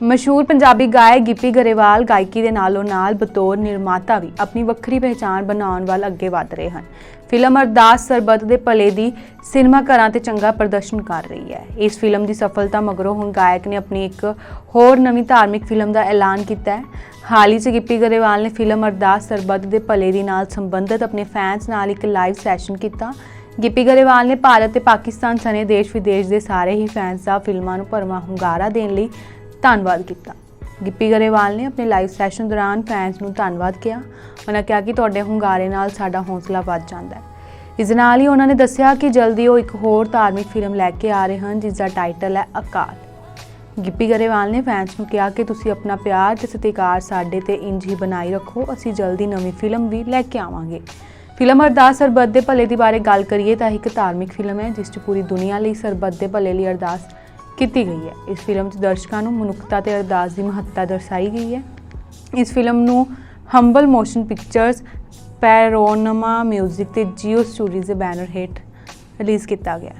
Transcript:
ਮਸ਼ਹੂਰ ਪੰਜਾਬੀ ਗਾਇਕ ਗਿੱਪੀ ਗਰੇਵਾਲ ਗਾਇਕੀ ਦੇ ਨਾਲੋਂ ਨਾਲ ਬਤੌਰ ਨਿਰਮਾਤਾ ਵੀ ਆਪਣੀ ਵੱਖਰੀ ਪਹਿਚਾਣ ਬਣਾਉਣ ਵੱਲ ਅੱਗੇ ਵਧ ਰਹੇ ਹਨ। ਫਿਲਮ ਅਰਦਾਸ ਸਰਬੱਤ ਦੇ ਭਲੇ ਦੀ ਸਿਨੇਮਾ ਘਰਾਂ ਤੇ ਚੰਗਾ ਪ੍ਰਦਰਸ਼ਨ ਕਰ ਰਹੀ ਹੈ। ਇਸ ਫਿਲਮ ਦੀ ਸਫਲਤਾ ਮਗਰੋਂ ਹੁਣ ਗਾਇਕ ਨੇ ਆਪਣੀ ਇੱਕ ਹੋਰ ਨਵੀਂ ਧਾਰਮਿਕ ਫਿਲਮ ਦਾ ਐਲਾਨ ਕੀਤਾ ਹੈ। ਹਾਲ ਹੀ 'ਚ ਗਿੱਪੀ ਗਰੇਵਾਲ ਨੇ ਫਿਲਮ ਅਰਦਾਸ ਸਰਬੱਤ ਦੇ ਭਲੇ ਦੀ ਨਾਲ ਸੰਬੰਧਿਤ ਆਪਣੇ ਫੈਨਸ ਨਾਲ ਇੱਕ ਲਾਈਵ ਸੈਸ਼ਨ ਕੀਤਾ। ਗਿੱਪੀ ਗਰੇਵਾਲ ਨੇ ਭਾਰਤ ਤੇ ਪਾਕਿਸਤਾਨ ਸਣੇ ਦੇਸ਼ ਵਿਦੇਸ਼ ਦੇ ਸਾਰੇ ਹੀ ਫੈਨਸ ਦਾ ਫਿਲਮਾਂ ਨੂੰ ਭਰਵਾਂ ਹੁੰਗਾਰਾ ਦੇਣ ਲਈ ਧੰਨਵਾਦ ਕੀਤਾ। ਗਿੱਪੀ ਗਰੇਵਾਲ ਨੇ ਆਪਣੇ ਲਾਈਵ ਸੈਸ਼ਨ ਦੌਰਾਨ ਫੈਨਸ ਨੂੰ ਧੰਨਵਾਦ ਕਿਹਾ। ਉਹਨਾਂ ਕਿਹਾ ਕਿ ਤੁਹਾਡੇ ਹੁੰਗਾਰੇ ਨਾਲ ਸਾਡਾ ਹੌਸਲਾ ਵੱਧ ਜਾਂਦਾ ਹੈ। ਇਸ ਨਾਲ ਹੀ ਉਹਨਾਂ ਨੇ ਦੱਸਿਆ ਕਿ ਜਲਦੀ ਉਹ ਇੱਕ ਹੋਰ ਧਾਰਮਿਕ ਫਿਲਮ ਲੈ ਕੇ ਆ ਰਹੇ ਹਨ ਜਿਸ ਦਾ ਟਾਈਟਲ ਹੈ ਅਕਾਲ। ਗਿੱਪੀ ਗਰੇਵਾਲ ਨੇ ਫੈਨਸ ਨੂੰ ਕਿਹਾ ਕਿ ਤੁਸੀਂ ਆਪਣਾ ਪਿਆਰ ਤੇ ਸਤਿਕਾਰ ਸਾਡੇ ਤੇ ਇੰਜ ਹੀ ਬਣਾਈ ਰੱਖੋ, ਅਸੀਂ ਜਲਦੀ ਨਵੀਂ ਫਿਲਮ ਵੀ ਲੈ ਕੇ ਆਵਾਂਗੇ। ਫਿਲਮ ਅਰਦਾਸ ਸਰਬੱਤ ਦੇ ਭਲੇ ਦੀ ਬਾਰੇ ਗੱਲ ਕਰੀਏ ਤਾਂ ਇੱਕ ਧਾਰਮਿਕ ਫਿਲਮ ਹੈ, ਜਿਸ 'ਚ ਪੂਰੀ ਦੁਨੀਆ ਲਈ ਸਰਬੱਤ ਦੇ ਭਲੇ ਲਈ ਅਰਦਾਸ ਕੀਤੀ ਗਈ ਹੈ। ਇਸ ਫਿਲਮ 'ਚ ਦਰਸ਼ਕਾਂ ਨੂੰ ਮਨੁੱਖਤਾ ਤੇ ਅਰਦਾਸ ਦੀ ਮਹੱਤਤਾ ਦਰਸਾਈ ਗਈ ਹੈ। ਇਸ ਫਿਲਮ ਨੂੰ ਹੰਬਲ ਮੋਸ਼ਨ ਪਿਕਚਰਸ ਪੈਰੋਨਮਾ 뮤직 ਤੇ ਜੀਓ ਸਟੂਡੀਓਜ਼ ਦੇ ਬੈਨਰ ਹੇਠ ਰਿਲੀਜ਼ ਕੀਤਾ ਗਿਆ